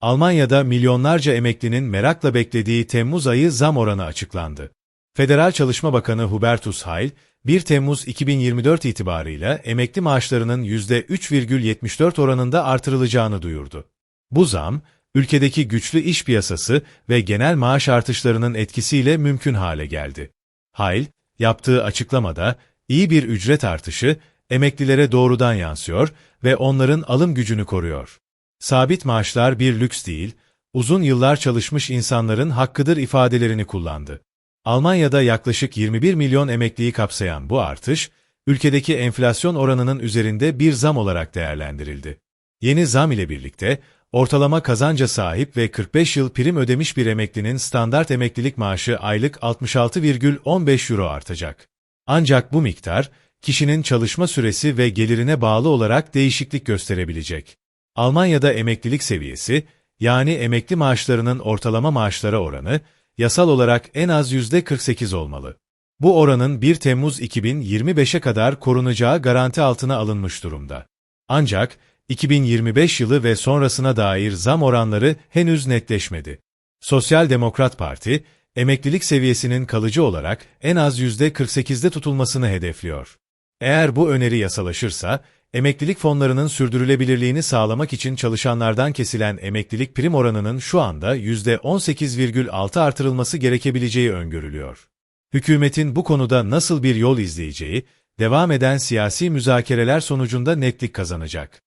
Almanya'da milyonlarca emeklinin merakla beklediği Temmuz ayı zam oranı açıklandı. Federal Çalışma Bakanı Hubertus Heil, 1 Temmuz 2024 itibarıyla emekli maaşlarının %3,74 oranında artırılacağını duyurdu. Bu zam, ülkedeki güçlü iş piyasası ve genel maaş artışlarının etkisiyle mümkün hale geldi. Heil, yaptığı açıklamada, iyi bir ücret artışı, emeklilere doğrudan yansıyor ve onların alım gücünü koruyor. Sabit maaşlar bir lüks değil, uzun yıllar çalışmış insanların hakkıdır ifadelerini kullandı. Almanya'da yaklaşık 21 milyon emekliyi kapsayan bu artış, ülkedeki enflasyon oranının üzerinde bir zam olarak değerlendirildi. Yeni zam ile birlikte, ortalama kazanca sahip ve 45 yıl prim ödemiş bir emeklinin standart emeklilik maaşı aylık 66,15 euro artacak. Ancak bu miktar, kişinin çalışma süresi ve gelirine bağlı olarak değişiklik gösterebilecek. Almanya'da emeklilik seviyesi, yani emekli maaşlarının ortalama maaşlara oranı, yasal olarak en az %48 olmalı. Bu oranın 1 Temmuz 2025'e kadar korunacağı garanti altına alınmış durumda. Ancak 2025 yılı ve sonrasına dair zam oranları henüz netleşmedi. Sosyal Demokrat Parti, emeklilik seviyesinin kalıcı olarak en az %48'de tutulmasını hedefliyor. Eğer bu öneri yasalaşırsa, emeklilik fonlarının sürdürülebilirliğini sağlamak için çalışanlardan kesilen emeklilik prim oranının şu anda %18,6 artırılması gerekebileceği öngörülüyor. Hükümetin bu konuda nasıl bir yol izleyeceği, devam eden siyasi müzakereler sonucunda netlik kazanacak.